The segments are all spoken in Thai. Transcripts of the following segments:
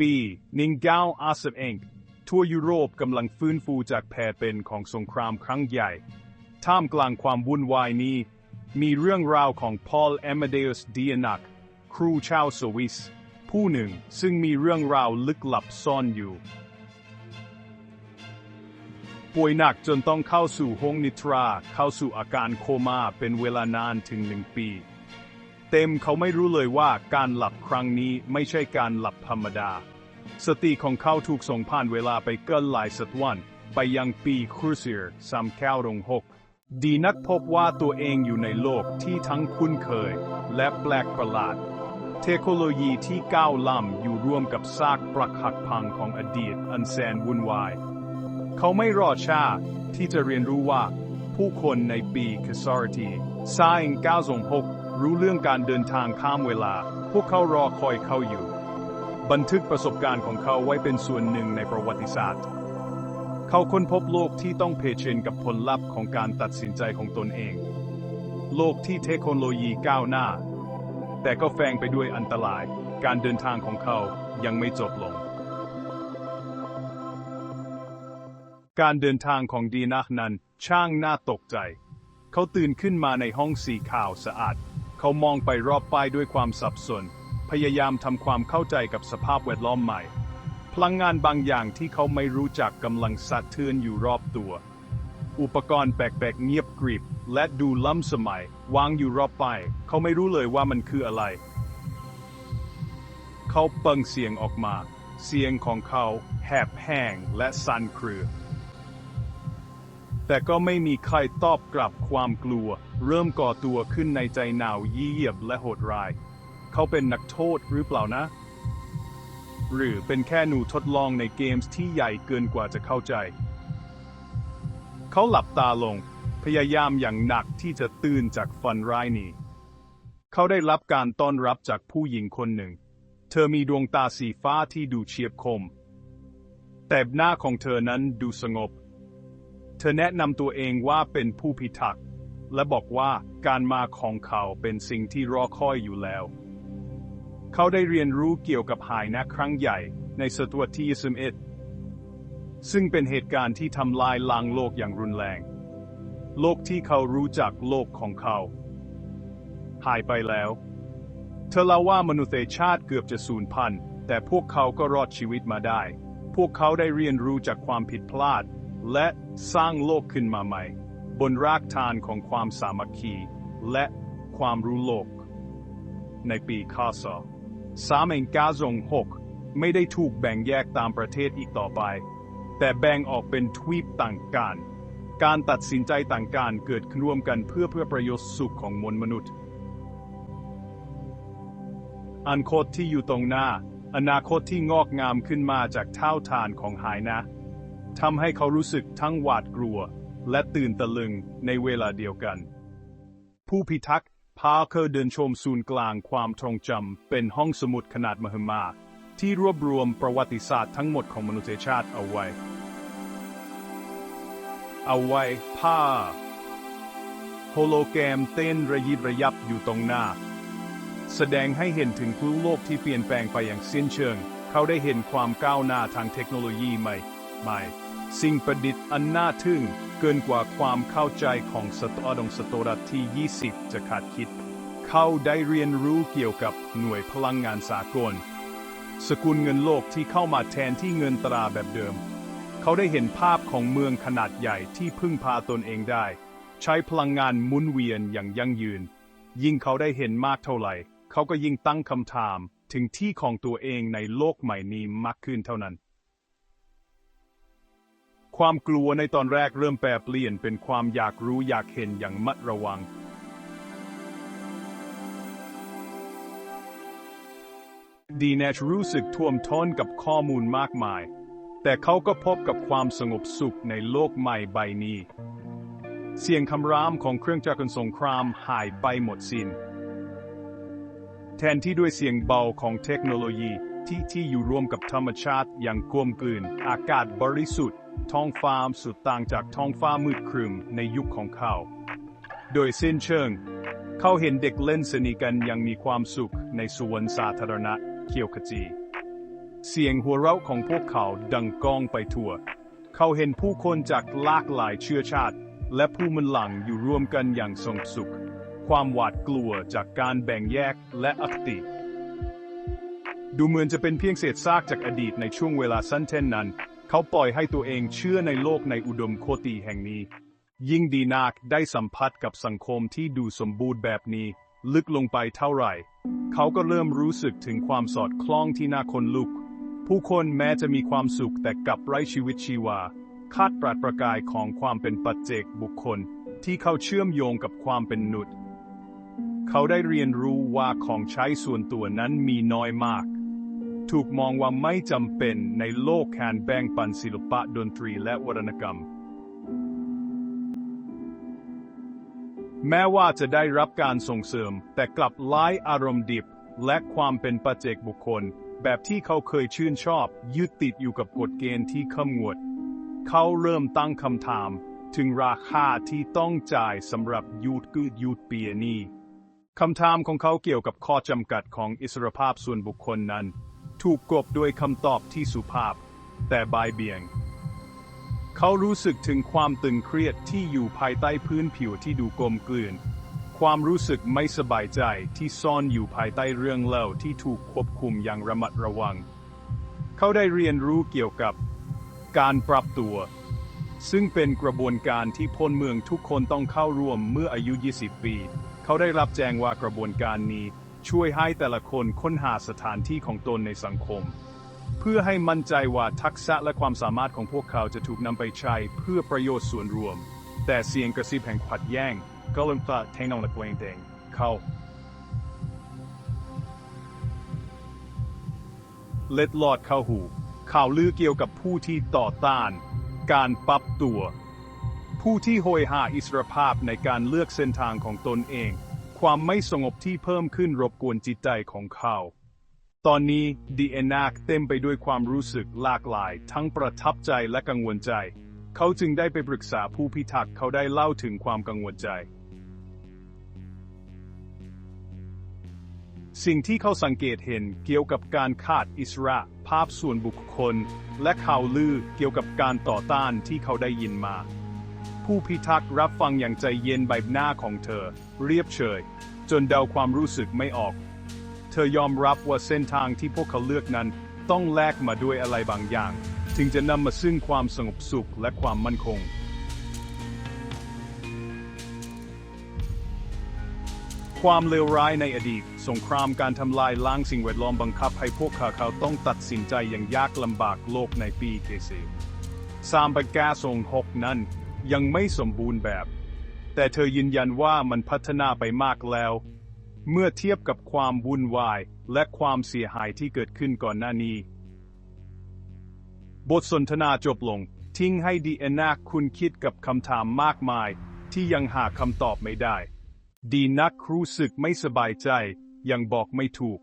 ปี1921ทั่วยุโรปกำลังฟื้นฟูจากแผลเป็นของสงครามครั้งใหญ่ ท่ามกลางความวุ่นวายนี้ มีเรื่องราวของพอลเอมเดอุสดีนัก ครูชาวสวิส ผู้หนึ่งซึ่งมีเรื่องราวลึกลับซ่อนอยู่ ป่วยหนักจนต้องเข้าสู่ห้องนิทรา เข้าสู่อาการโคม่าเป็นเวลานานถึงหนึ่งปี เต็มเขาไม่รู้เลยว่าการหลับครั้งนี้ไม่ใช่การหลับธรรมดา สติของเขาถูกส่งผ่านเวลาไปเกินหลายศตวรรษไปยังปีครูเซียร์สามแก้วรงหกดีนักพบว่าตัวเองอยู่ในโลกที่ทั้งคุ้นเคย และแปลกประหลาด เทคโนโลยีที่ก้าวล้ำอยู่ร่วมกับซากปรักหักพังของอดีตอันแสนวุ่นวาย เขาไม่รอช้าที่จะเรียนรู้ว่า ผู้คนในปีคสารทีซาเอง906 รู้เรื่องการเดินทางข้ามเวลา พวกเขารอคอยเขาอยู่ บันทึกประสบการณ์ของเขาไว้เป็นส่วนหนึ่งในประวัติศาสตร์ เขาค้นพบโลกที่ต้องเผชิญกับผลลัพธ์ของการตัดสินใจของตนเอง โลกที่เทคโนโลยีก้าวหน้า แต่ก็แฝงไปด้วยอันตราย การเดินทางของเขายังไม่จบลง การเดินทางของดีนักนั้นช่างน่าตกใจ เขาตื่นขึ้นมาในห้องสีขาวสะอาด เขามองไปรอบป้ายด้วยความสับสน พยายามทำความเข้าใจกับสภาพแวดล้อมใหม่ พลังงานบางอย่างที่เขาไม่รู้จักกำลังสะเทือนอยู่รอบตัว อุปกรณ์แปลกๆเงียบกริบ และดูล้ำสมัย วางอยู่รอบป้าย เขาไม่รู้เลยว่ามันคืออะไร เขาเปิงเสียงออกมา เสียงของเขาแหบแห้งและสั่นเครือ แต่ก็ไม่มีใครตอบกลับความกลัว เริ่มก่อตัวขึ้นในใจหนาวเยียบและโหดร้าย เขาเป็นนักโทษหรือเปล่านะ หรือเป็นแค่หนูทดลองในเกมส์ที่ใหญ่เกินกว่าจะเข้าใจ เขาหลับตาลง พยายามอย่างหนักที่จะตื่นจากฝันร้ายนี้ เขาได้รับการต้อนรับจากผู้หญิงคนหนึ่ง เธอมีดวงตาสีฟ้าที่ดูเฉียบคม แต่หน้าของเธอนั้นดูสงบ เธอแนะนำตัวเองว่าเป็นผู้พิทักษ์ และบอกว่าการมาของเขาเป็นสิ่งที่รอคอยอยู่แล้ว เขาได้เรียนรู้เกี่ยวกับหายนะครั้งใหญ่ในศตวรรษที่21ซึ่งเป็นเหตุการณ์ที่ทำลายล้างโลกอย่างรุนแรง โลกที่เขารู้จักโลกของเขา หายไปแล้ว เธอเล่าว่ามนุษยชาติเกือบจะสูญพันธุ์แต่พวกเขาก็รอดชีวิตมาได้ พวกเขาได้เรียนรู้จากความผิดพลาด และสร้างโลกขึ้นมาใหม่ บนรากฐานของความสามัคคี และความรู้โลก ในปีคศสามเองกาซงหกไม่ได้ถูกแบ่งแยกตามประเทศอีกต่อไป แต่แบ่งออกเป็นทวีปต่างกันการตัดสินใจต่างกันเกิดขึ้นร่วมกันเพื่อเพื่อประโยชน์สุขของมวลมนุษย์อนาคตที่อยู่ตรงหน้า อนาคตที่งอกงามขึ้นมาจากเท่าทานของหายนะ ทำให้เขารู้สึกทั้งหวาดกลัว และตื่นตะลึงในเวลาเดียวกัน ผู้พิทักษ์พาเขาเดินชมศูนย์กลางความทรงจำเป็นห้องสมุดขนาดมหึมา ที่รวบรวมประวัติศาสตร์ทั้งหมดของมนุษยชาติเอาไว้ เอาไว้ผ้าโฮโลแกรมเต้นระยิบระยับอยู่ตรงหน้า แสดงให้เห็นถึงคลื่นโลกที่เปลี่ยนแปลงไปอย่างสิ้นเชิง เขาได้เห็นความก้าวหน้าทางเทคโนโลยีใหม่ใหม่ สิ่งประดิษฐ์อันน่าทึ่งเกินกว่าความเข้าใจของศตวรรษศตรรษที่ 20 จะคาดคิด เขาได้เรียนรู้เกี่ยวกับหน่วยพลังงานสากล สกุลเงินโลกที่เข้ามาแทนที่เงินตราแบบเดิม เขาได้เห็นภาพของเมืองขนาดใหญ่ที่พึ่งพาตนเองได้ ใช้พลังงานหมุนเวียนอย่างยั่งยืน ยิ่งเขาได้เห็นมากเท่าไหร่ เขาก็ยิ่งตั้งคำถามถึงที่ของตัวเองในโลกใหม่นี้มากขึ้นเท่านั้น ความกลัวในตอนแรกเริ่มแปรเปลี่ยนเป็นความอยากรู้อยากเห็นอย่างมัดระวัง ดีเนชรู้สึกท่วมท้นกับข้อมูลมากมาย แต่เขาก็พบกับความสงบสุขในโลกใหม่ใบนี้ เสียงคำรามของเครื่องจักรสงครามหายไปหมดสิน้น แทนที่ด้วยเสียงเบาของเทคโนโลยี ที่ ที่อยู่รวมกับธรรมชาติอย่างกลมกลืน อากาศบริสุทธิ์ ท้องฟ้าสุดต่างจากท้องฟ้ามืดครึมในยุคของเขา โดยสิ้นเชิง เขาเห็นเด็กเล่นสนิทกันอย่างมีความสุขในสวนสาธารณะเคียวขจี เสียงหัวเราะของพวกเขาดังก้องไปทั่ว เขาเห็นผู้คนจากหลากหลายเชื้อชาติ และผู้มันหลังอยู่รวมกันอย่างสงบสุข ความหวาดกลัวจากการแบ่งแยกและอคติ ดูเหมือนจะเป็นเพียงเศษซากจากอดีตในช่วงเวลาสั้นเช่นนั้น เขาปล่อยให้ตัวเองเชื่อในโลกในอุดมโคติแห่งนี้ ยิ่งดีนักได้สัมผัสกับสังคมที่ดูสมบูรณ์แบบนี้ ลึกลงไปเท่าไหร่ เขาก็เริ่มรู้สึกถึงความสอดคล้องที่น่าคนลุก ผู้คนแม้จะมีความสุขแต่กลับไร้ชีวิตชีวา คาดปราดประกายของความเป็นปัจเจกบุคคล ที่เขาเชื่อมโยงกับความเป็นนุษย์ เขาได้เรียนรู้ว่าของใช้ส่วนตัวนั้นมีน้อยมาก ถูกมองว่าไม่จำเป็นในโลกแห่งแบ่งปันศิลปะดนตรีและวรรณกรรม แม้ว่าจะได้รับการส่งเสริม แต่กลับไล่อารมณ์ดิบ และความเป็นปัจเจกบุคคล แบบที่เขาเคยชื่นชอบ ยึดติดอยู่กับกฎเกณฑ์ที่เข้มงวด เขาเริ่มตั้งคำถาม ถึงราคาที่ต้องจ่ายสำหรับยูดกืดยูดเปียนี้คำถามของเขาเกี่ยวกับข้อจำกัดของอิสรภาพส่วนบุคคลนั้น ถูกกลบด้วยคำตอบที่สุภาพ แต่บายเบี่ยง เขารู้สึกถึงความตึงเครียดที่อยู่ภายใต้พื้นผิวที่ดูกลมกลืน ความรู้สึกไม่สบายใจที่ซ่อนอยู่ภายใต้เรื่องเล่าที่ถูกควบคุมอย่างระมัดระวัง เขาได้เรียนรู้เกี่ยวกับ การปรับตัว ซึ่งเป็นกระบวนการที่พลเมืองทุกคนต้องเข้าร่วมเมื่ออายุ 20 ปี เขาได้รับแจ้งว่ากระบวนการนี้ ช่วยให้แต่ละคนค้นหาสถานที่ของตนในสังคม เพื่อให้มั่นใจว่าทักษะและความสามารถของพวกเขาจะถูกนำไปใช้เพื่อประโยชน์ส่วนรวม แต่เสียงกระซิบแห่งขัดแย้งก็เริ่มตะแทงนองละเวงเดงเขาเล็ดลอดเข้าหู ข่าวลือเกี่ยวกับผู้ที่ต่อต้าน การปรับตัว ผู้ที่โหยหาอิสรภาพในการเลือกเส้นทางของตนเอง ความไม่สงบที่เพิ่มขึ้นรบกวนจิตใจของเขาตอนนี้ดีเอนาคเต็มไปด้วยความรู้สึกหลากหลาย ทั้งประทับใจและกังวลใจ เขาจึงได้ไปปรึกษาผู้พิทักษ์เขาได้เล่าถึงความกังวลใจ สิ่งที่เขาสังเกตเห็นเกี่ยวกับการขาดอิสระ ภาพส่วนบุคคล และข่าวลือเกี่ยวกับการต่อต้านที่เขาได้ยินมา ผู้พิทักษ์รับฟังอย่างใจเย็นใบหน้าของเธอ เรียบเฉย จนเดาความรู้สึกไม่ออก เธอยอมรับว่าเส้นทางที่พวกเขาเลือกนั้น ต้องแลกมาด้วยอะไรบางอย่าง ถึงจะนำมาซึ่งความสงบสุขและความมั่นคง ความเลวร้ายในอดีต สงครามการทำลายล้างสิ่งแวดล้อมบังคับให้พวกเขาเขาต้องตัดสินใจอย่างยากลำบากโลกในปีเกษสามปกาทรงหกนั้นยังไม่สมบูรณ์แบบ แต่เธอยืนยันว่ามันพัฒนาไปมากแล้ว เมื่อเทียบกับความวุ่นวายและความเสียหายที่เกิดขึ้นก่อนหน้านี้ บทสนทนาจบลง ทิ้งให้ดีเอนาคุณคิดกับคำถามมากมาย ที่ยังหาคำตอบไม่ได้ ดีนักรู้สึกไม่สบายใจ ยังบอกไม่ถูก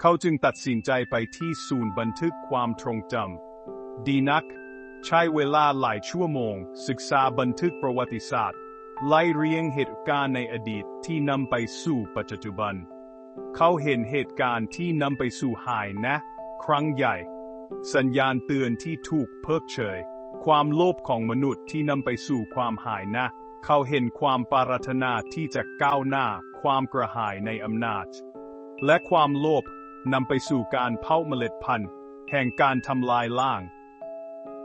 เขาจึงตัดสินใจไปที่ศูนย์บันทึกความทรงจำดีนัก ใช้เวลาหลายชั่วโมง ศึกษาบันทึกประวัติศาสตร์ ไล่เรียงเหตุการณ์ในอดีตที่นำไปสู่ปัจจุบัน เขาเห็นเหตุการณ์ที่นำไปสู่หายนะ ครั้งใหญ่ สัญญาณเตือนที่ถูกเพิกเฉย ความโลภของมนุษย์ที่นำไปสู่ความหายนะ เขาเห็นความปรารถนาที่จะก้าวหน้า ความกระหายในอำนาจ และความโลภนำไปสู่การเผาเมล็ดพันธุ์ แห่งการทำลายล้าง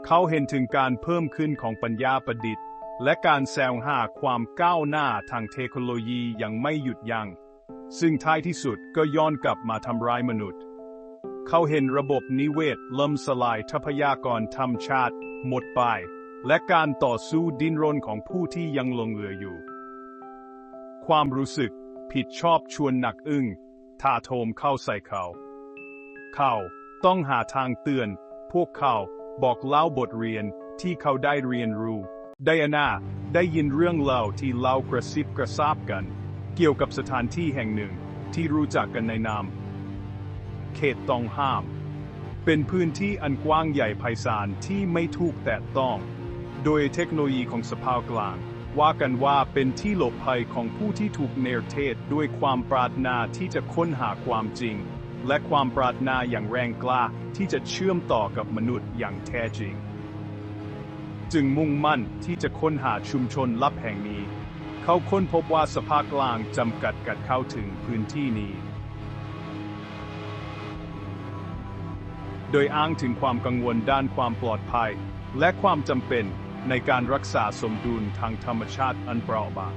เขาเห็นถึงการเพิ่มขึ้นของปัญญาประดิษฐ์ และการแซวหาความก้าวหน้าทางเทคโนโลยีอย่างไม่หยุดยัง้งซึ่งท้ายที่สุดก็ย้อนกลับมาทำร้ายมนุษย์ เขาเห็นระบบนิเวศล่มสลายทรัพยากรธรรมชาติ หมดไป และการต่อสู้ดิ้นรนของผู้ที่ยังลงเหลืออยู่ ความรู้สึกผิดชอบชวนหนักอึ้งท่าโทมเข้าใส่เขา เขาต้องหาทางเตือน พวกเขาบอกเล่าบทเรียนที่เขาได้เรียนรู้ ไดอาน่าได้ยินเรื่องเล่าที่เล่ากระซิบกระซาบกัน เกี่ยวกับสถานที่แห่งหนึ่งที่รู้จักกันในนามเขตต้องห้าม เป็นพื้นที่อันกว้างใหญ่ไพศาลที่ไม่ถูกแตะต้อง โดยเทคโนโลยีของสภาวกลาง ว่ากันว่าเป็นที่หลบภัยของผู้ที่ถูกเนรเทศด้วยความปรารถนาที่จะค้นหาความจริง และความปรารถนาอย่างแรงกล้าที่จะเชื่อมต่อกับมนุษย์อย่างแท้จริง จึงมุ่งมั่นที่จะค้นหาชุมชนลับแห่งนี้ เขาค้นพบว่าสภากลางจำกัดการเข้าถึงพื้นที่นี้ โดยอ้างถึงความกังวลด้านความปลอดภัย และความจำเป็นในการรักษาสมดุลทางธรรมชาติอันเปราะบาง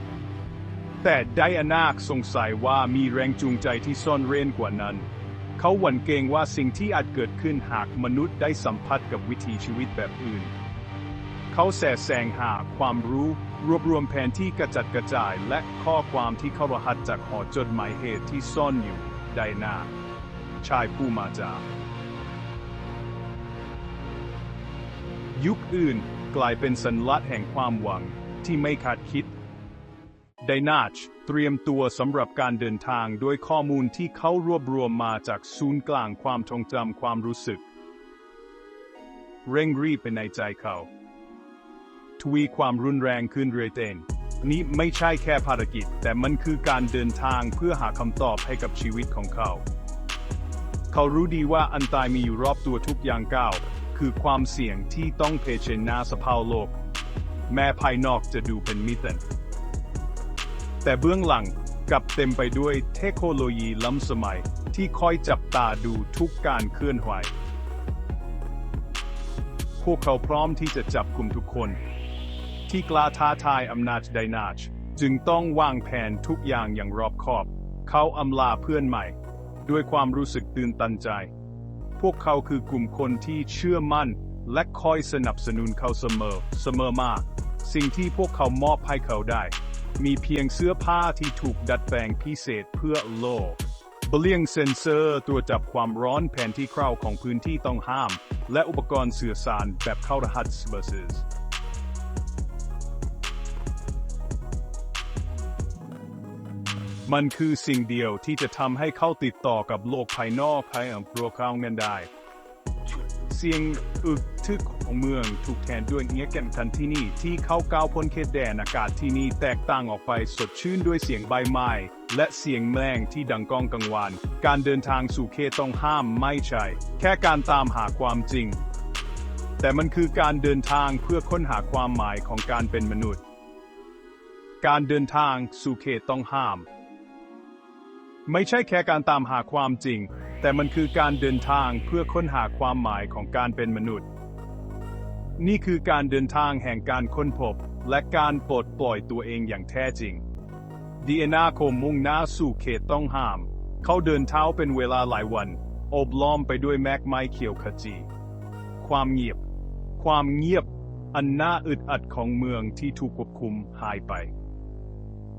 แต่ไดอานาคสงสัยว่ามีแรงจูงใจที่ซ่อนเร้นกว่านั้น เขาหวั่นเกรงว่าสิ่งที่อาจเกิดขึ้นหากมนุษย์ได้สัมผัสกับวิถีชีวิตแบบอื่น เขาแสแสงหาความรู้ รวบรวมแผนที่กระจัดกระจาย และข้อความที่เขารหัสจากหอจดหมายเหตุที่ซ่อนอยู่ไดนาชายผู้มาจากยุคอื่นกลายเป็นสัญลักษณ์แห่งความหวังที่ไม่คาดคิดไดนาชเตรียมตัวสำหรับการเดินทางด้วยข้อมูลที่เขารวบรวมมาจากศูนย์กลางความทรงจำความรู้สึก เร่งรีบไปในใจเขา ทวีความรุนแรงขึ้นเรื่อยเต้นนี้ไม่ใช่แค่ภารกิจ แต่มันคือการเดินทางเพื่อหาคำตอบให้กับชีวิตของเขา เขารู้ดีว่าอันตรายมีอยู่รอบตัวทุกอย่างก้าวคือความเสี่ยงที่ต้องเผชิญหน้าสภาพโลก แม้ภายนอกจะดูเป็นมิตรแต่เบื้องหลังกลับเต็มไปด้วยเทคโนโลยีล้ำสมัยที่คอยจับตาดูทุกการเคลื่อนไหว พวกเขาพร้อมที่จะจับกลุ่มทุกคน ที่กล้าท้าทายอำนาจไดนาช จึงต้องวางแผนทุกอย่างอย่างรอบคอบ เขาอำลาเพื่อนใหม่ ด้วยความรู้สึกตื่นตันใจ พวกเขาคือกลุ่มคนที่เชื่อมั่น และคอยสนับสนุนเขาเสมอ เสมอมาสิ่งที่พวกเขามอบให้เขาได้ มีเพียงเสื้อผ้าที่ถูกดัดแปลงพิเศษเพื่อโลกเบลียงเซนเซอร์ตรวจจับความร้อนแผนที่คร่าวของพื้นที่ต้องห้าม และอุปกรณ์สื่อสารแบบเข้ารหัส versus มันคือสิ่งเดียวที่จะทำให้เขาติดต่อกับโลกภายนอกภายในตัวเขาเงินได้ เสียงอึกทึกของเมืองถูกแทนด้วยเงียบกันทันที่นี่ที่เขาก้าวพ้นเขตแดนอากาศที่นี่แตกต่างออกไปสดชื่นด้วยเสียงใบไม้และเสียงแมลงที่ดังก้องกังวานการเดินทางสู่เขตต้องห้ามไม่ใช่ แค่การตามหาความจริง แต่มันคือการเดินทางเพื่อค้นหาความหมายของการเป็นมนุษย์ การเดินทางสู่เขตต้องห้าม ไม่ใช่แค่การตามหาความจริง แต่มันคือการเดินทางเพื่อค้นหาความหมายของการเป็นมนุษย์ นี่คือการเดินทางแห่งการค้นพบ และการปลดปล่อยตัวเองอย่างแท้จริงดีเอนาคมมุ่งหน้าสู่เขตต้องห้าม เขาเดินเท้าเป็นเวลาหลายวัน อบล้อมไปด้วยแมกไม้เขียวขจี ความเงียบ ความเงียบ อันน่าอึดอัดของเมืองที่ถูกควบคุมหายไป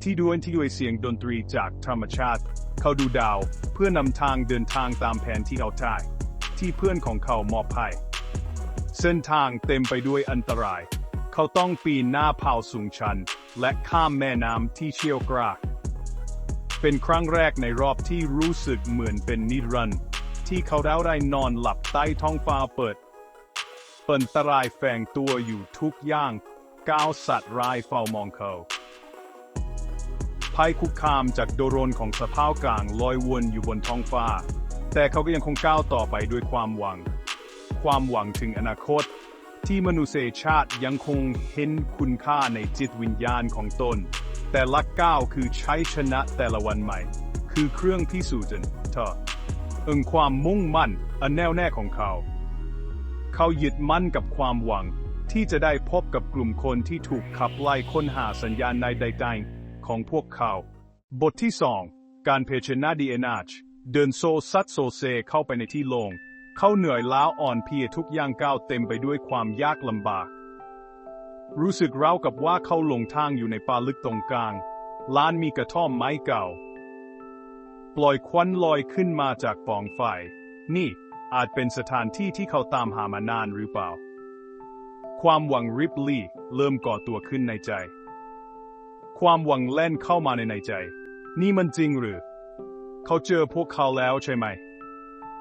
ที่ด้วยที่ด้วยเสียงดนตรีจากธรรมชาติ เขาดูดาวเพื่อนำทางเดินทางตามแผนที่เขาได้ที่เพื่อนของเขามอบให้เส้นทางเต็มไปด้วยอันตราย เขาต้องปีนหน้าเผาสูงชัน และข้ามแม่น้ำที่เชี่ยวกราก เป็นครั้งแรกในรอบที่รู้สึกเหมือนเป็นนิรันดร์ที่เขาได้นอนหลับใต้ท้องฟ้าเปิดเปินตรายแฝงตัวอยู่ทุกย่าง ก้าวสัตว์ร้ายเฝ้ามองเขา ภัยคุกคามจากโดรนของสะพาวกลางลอยวนอยู่บนท้องฟ้า แต่เขาก็ยังคงก้าวต่อไปด้วยความหวัง ความหวังถึงอนาคต ที่มนุษยชาติยังคงเห็นคุณค่าในจิตวิญญาณของตน แต่ลักก้าวคือใช้ชนะแต่ละวันใหม่ คือเครื่องพิสูจน์เธอเอิงความมุ่งมั่นอันแน่วแน่ของเขา เขายึดมั่นกับความหวังที่จะได้พบกับกลุ่มคนที่ถูกขับไล่ค้นหาสัญญาณในใดๆ ของพวกเขา บทที่สองการเผชิญหน้าดีเอนาชเดินโซซัดโซเซเข้าไปในที่โลง่งเขาเหนื่อยล้าอ่อนเพลียทุกย่างก้าวเต็มไปด้วยความยากลำบาก รู้สึกราวกับว่าเขาหลงทางอยู่ในป่าลึกตรงกลาง ลานมีกระท่อมไม้เก่า ปล่อยควันลอยขึ้นมาจากปล่องไฟ นี่อาจเป็นสถานที่ที่เขาตามหามานานหรือเปล่า ความหวังริบลี่เริ่มก่อตัวขึ้นในใจ ความหวังแล่นเข้ามาในในใจ นี่มันจริงหรือ เขาเจอพวกเขาแล้วใช่ไหม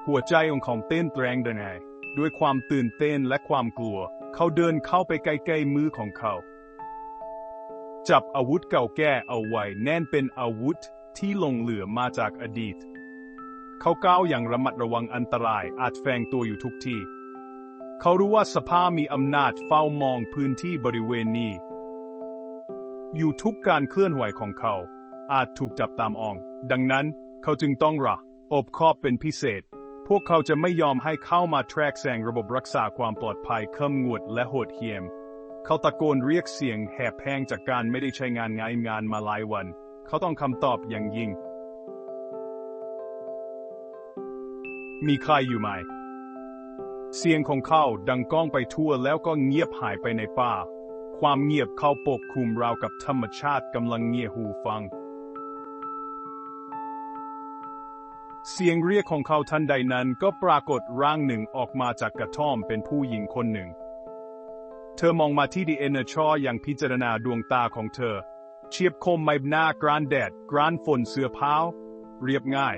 หัวใจของเขาเต้นแรงดังไงด้วยความตื่นเต้นและความกลัว เขาเดินเข้าไปใกล้ๆมือของเขา จับอาวุธเก่าแก่เอาไว้แน่นเป็นอาวุธที่ลงเหลือมาจากอดีต เขาก้าวอย่างระมัดระวังอันตรายอาจแฝงตัวอยู่ทุกที่ เขารู้ว่าสภามีอำนาจเฝ้ามองพื้นที่บริเวณนี้ อยู่ทุกการเคลื่อนไหวของเขา อาจถูกจับตามอง ดังนั้นเขาจึงต้องระอบคอบเป็นพิเศษ พวกเขาจะไม่ยอมให้เข้ามาแทรกแซงระบบรักษาความปลอดภัยเข้มงวดและโหดเหี้ยม เขาตะโกนเรียกเสียงแหบแห้งจากการไม่ได้ใช้งานงานงานมาหลายวัน เขาต้องคำตอบอย่างยิ่ง มีใครอยู่ไหม เสียงของเขาดังก้องไปทั่วแล้วก็เงียบหายไปในป่า ความเงียบเข้าปกคลุมราวกับธรรมชาติกำลังเงียหูฟัง เสียงเรียกของเขาทันใดนั้นก็ปรากฏร่างหนึ่งออกมาจากกระท่อมเป็นผู้หญิงคนหนึ่ง เธอมองมาที่ดีเอเนชออย่างพิจารณาดวงตาของเธอ เฉียบคมใบหน้ากรานแดดกรานฝนเสื้อผ้าเรียบง่าย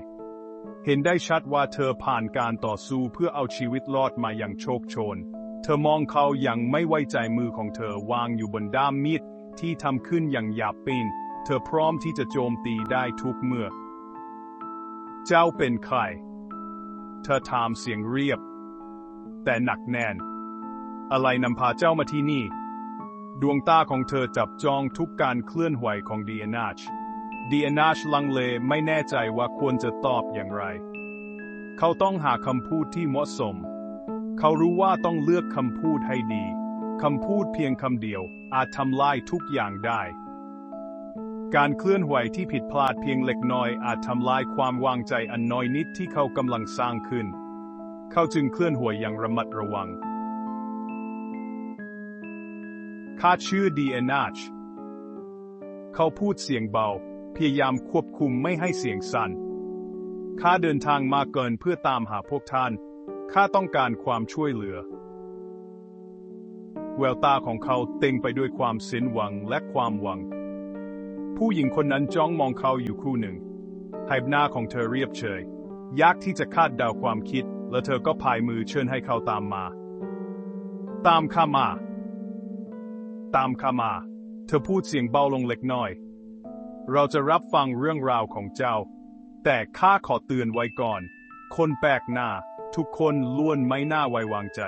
เห็นได้ชัดว่าเธอผ่านการต่อสู้เพื่อเอาชีวิตรอดมาอย่างโชคโชน เธอมองเขาอย่างไม่ไว้ใจมือของเธอวางอยู่บนด้ามมีดที่ทำขึ้นอย่างหยาบปีนเธอพร้อมที่จะโจมตีได้ทุกเมื่อ เจ้าเป็นใคร เธอถามเสียงเรียบ แต่หนักแน่น อะไรนำพาเจ้ามาที่นี่ ดวงตาของเธอจับจ้องทุกการเคลื่อนไหวของดีอนาชดีอนาชลังเลไม่แน่ใจว่าควรจะตอบอย่างไร เขาต้องหาคำพูดที่เหมาะสม เขารู้ว่าต้องเลือกคำพูดให้ดีคำพูดเพียงคำเดียว อาจทำลายทุกอย่างได้ การเคลื่อนไหวที่ผิดพลาดเพียงเล็กน้อย อาจทำลายความวางใจอันน้อยนิดที่เขากำลังสร้างขึ้น เขาจึงเคลื่อนไหวอย่างระมัดระวังข้าชื่อดีเอนาชเขาพูดเสียงเบา พยายามควบคุมไม่ให้เสียงสั่นข้าเดินทางมาเกินเพื่อตามหาพวกท่าน ข้าต้องการความช่วยเหลือ แววตาของเขาเต็มไปด้วยความสิ้นหวังและความหวัง ผู้หญิงคนนั้นจ้องมองเขาอยู่ครู่หนึ่งใบหน้าของเธอเรียบเฉย ยากที่จะคาดเดาความคิด และเธอก็พายมือเชิญให้เขาตามมา ตามข้ามา ตามข้ามา เธอพูดเสียงเบาลงเล็กน้อย เราจะรับฟังเรื่องราวของเจ้า แต่ข้าขอเตือนไว้ก่อน คนแปลกหน้า ทุกคนล้วนไม่น่าไว้วางใจ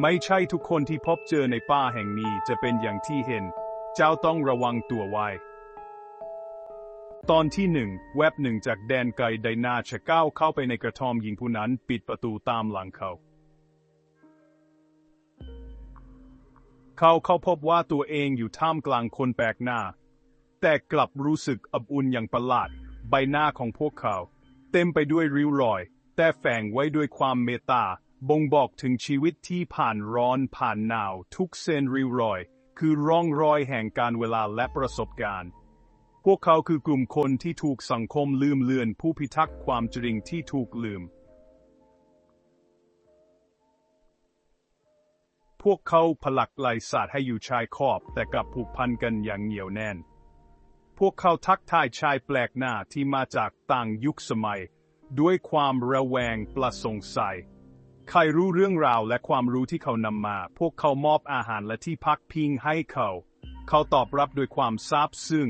ไม่ใช่ทุกคนที่พบเจอในป่าแห่งนี้จะเป็นอย่างที่เห็น เจ้าต้องระวังตัวไว้ ตอนที่หนึ่งแวบหนึ่งจากแดนไกลไดนาชะก้าวเข้าไปในกระท่อมหญิงผู้นั้นปิดประตูตามหลังเขาเขาเขาพบว่าตัวเองอยู่ท่ามกลางคนแปลกหน้า แต่กลับรู้สึกอบอุ่นอย่างประหลาด ใบหน้าของพวกเขา เต็มไปด้วยริ้วรอย แต่แฝงไว้ด้วยความเมตตา บ่งบอกถึงชีวิตที่ผ่านร้อนผ่านหนาว ทุกเส้นริ้วรอย คือร่องรอยแห่งการเวลาและประสบการณ์ พวกเขาคือกลุ่มคนที่ถูกสังคมลืมเลือนผู้พิทักษ์ความจริงที่ถูกลืม พวกเขาผลักไหลศาสตร์ให้อยู่ชายขอบ แต่กลับผูกพันกันอย่างเหนียวแน่น พวกเขาทักทายชายแปลกหน้าที่มาจากต่างยุคสมัย ด้วยความระแวงประสงสัย ใครรู้เรื่องราวและความรู้ที่เขานำมา พวกเขามอบอาหารและที่พักพิงให้เขา เขาตอบรับด้วยความซาบซึ้ง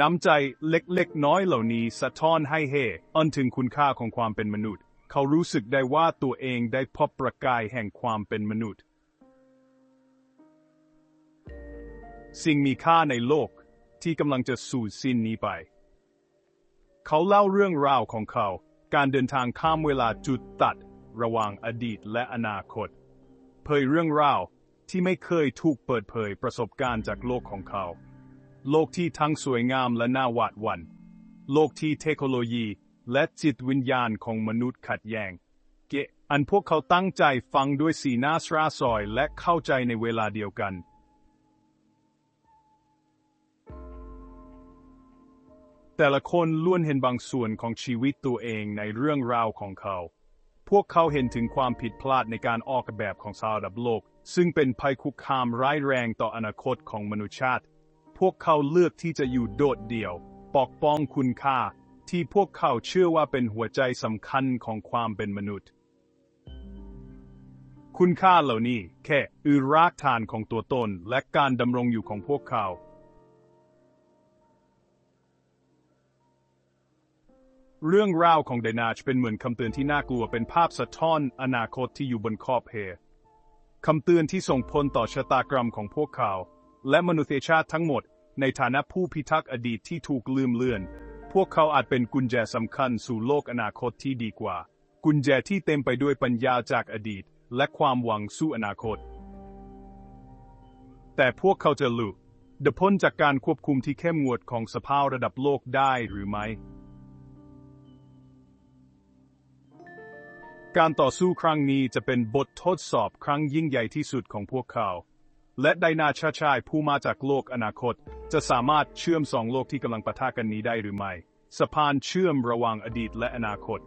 น้ำใจเล็กๆน้อยเหล่านี้สะท้อนให้เฮอันถึงคุณค่าของความเป็นมนุษย์ เขารู้สึกได้ว่าตัวเองได้พบประกายแห่งความเป็นมนุษย์ สิ่งมีค่าในโลกที่กำลังจะสูญสิ้นนี้ไป เขาเล่าเรื่องราวของเขา การเดินทางข้ามเวลาจุดตัด ระหว่างอดีตและอนาคต เผยเรื่องราวที่ไม่เคยถูกเปิดเผยประสบการณ์จากโลกของเขา โลกที่ทั้งสวยงามและน่าหวาดหวัน่น โลกที่เทคโนโลยีและจิตวิญญาณของมนุษย์ขัดแย้ง เกะอันพวกเขาตั้งใจฟังด้วยสีหน้าสราซอยและเข้าใจในเวลาเดียวกัน แต่ละคนล้วนเห็นบางส่วนของชีวิตตัวเองในเรื่องราวของเขา พวกเขาเห็นถึงความผิดพลาดในการออกแบบของสาวระดับโลก ซึ่งเป็นภัยคุกคามร้ายแรงต่ออนาคตของมนุษยชาติ พวกเขาเลือกที่จะอยู่โดดเดี่ยว ปกป้องคุณค่า ที่พวกเขาเชื่อว่าเป็นหัวใจสำคัญของความเป็นมนุษย์ คุณค่าเหล่านี้แค่ อือรากฐานของตัวตนและการดำรงอยู่ของพวกเขา เรื่องราวของเดนาชเป็นเหมือนคำเตือนที่น่ากลัวเป็นภาพสะท้อนอนาคตที่อยู่บนขอบเพคำเตือนที่ส่งผลต่อชะตากรรมของพวกเขา และมนุษยชาติทั้งหมด ในฐานะผู้พิทักษ์อดีตที่ถูกลืมเลือน พวกเขาอาจเป็นกุญแจสำคัญสู่โลกอนาคตที่ดีกว่า กุญแจที่เต็มไปด้วยปัญญาจากอดีต และความหวังสู่อนาคต แต่พวกเขาจะหลุดพ้นจากการควบคุมที่เข้มงวดของสภาพระดับโลกได้หรือไม่ การต่อสู้ครั้งนี้จะเป็นบททดสอบครั้งยิ่งใหญ่ที่สุดของพวกเขา และไดนาชาชายผู้มาจากโลกอนาคต จะสามารถเชื่อมสองโลกที่กำลังปะทะกันนี้ได้หรือไม่ สะพานเชื่อมระหว่างอดีตและอนาคต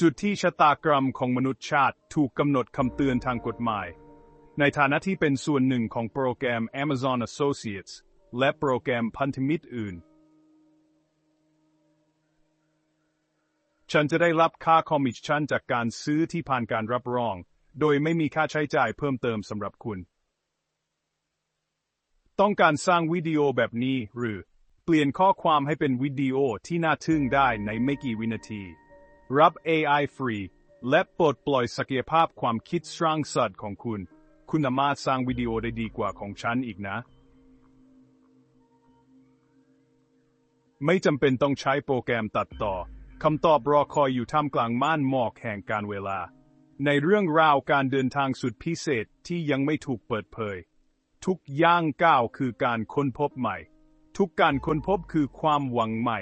จุดที่ชะตากรรมของมนุษยชาติถูกกำหนดคำเตือนทางกฎหมาย ในฐานะที่เป็นส่วนหนึ่งของโปรแกรม Amazon Associates และโปรแกรมพันธมิตรอื่น ฉันจะได้รับค่าคอมมิชชั่นจากการซื้อที่ผ่านการรับรอง โดยไม่มีค่าใช้จ่ายเพิ่มเติมสำหรับคุณ ต้องการสร้างวิดีโอแบบนี้หรือ เปลี่ยนข้อความให้เป็นวิดีโอที่น่าทึ่งได้ในไม่กี่วินาที รับ AI ฟรี และปลดปล่อยศักยภาพความคิดสร้างสรรค์ของคุณ คุณสามารถสร้างวิดีโอได้ดีกว่าของฉันอีกนะไม่จำเป็นต้องใช้โปรแกรมตัดต่อ คำตอบรอคอยอยู่ท่ามกลางม่านหมอกแห่งการเวลา ในเรื่องราวการเดินทางสุดพิเศษที่ยังไม่ถูกเปิดเผย ทุกย่างก้าวคือการค้นพบใหม่ ทุกการค้นพบคือความหวังใหม่